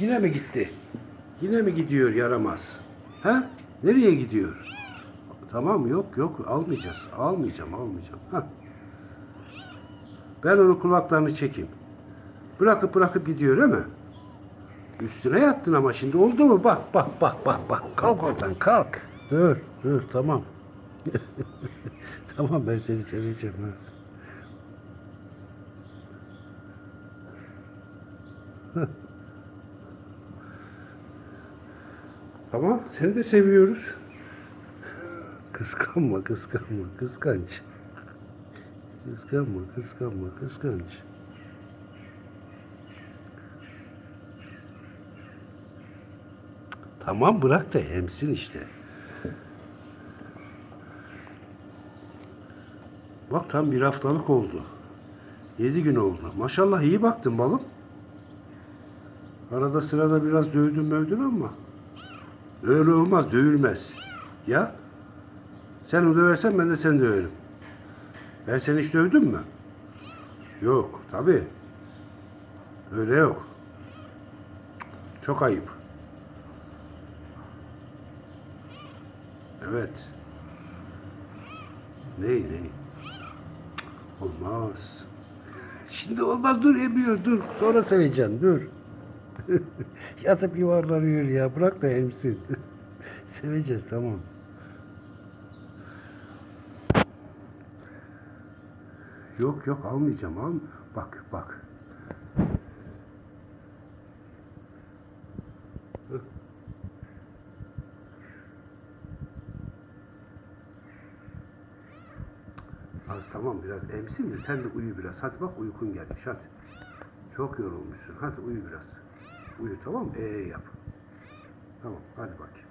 Yine mi gitti? Yine mi gidiyor yaramaz? Ha? Nereye gidiyor? Tamam yok yok almayacağız. Almayacağım almayacağım. Ha. Ben onun kulaklarını çekeyim. Bırakıp bırakıp gidiyor değil mi? Üstüne yattın ama şimdi oldu mu? Bak bak bak bak bak. Kalk oradan kalk. Dur dur tamam. tamam ben seni seveceğim ha. Tamam seni de seviyoruz. Kıskanma kıskanma kıskanç. Kıskanma kıskanma kıskanç. Tamam bırak da emsin işte. Bak tam bir haftalık oldu. Yedi gün oldu. Maşallah iyi baktın balım. Arada sırada biraz dövdün mövdün ama. Öyle olmaz, dövülmez. Ya? Sen onu döversen ben de seni döverim. Ben seni hiç dövdüm mü? Yok, tabii. Öyle yok. Çok ayıp. Evet. Ney ney? Olmaz. Şimdi olmaz dur emiyor dur. Sonra seveceksin dur. Yatıp yuvarlanıyor ya. Bırak da emsin. Seveceğiz tamam. Yok yok almayacağım al. Bak bak. Az tamam biraz emsin de sen de uyu biraz. Hadi bak uykun gelmiş hadi. Çok yorulmuşsun. Hadi uyu biraz. Uyu tamam mı? Ee yap. Tamam hadi bakayım.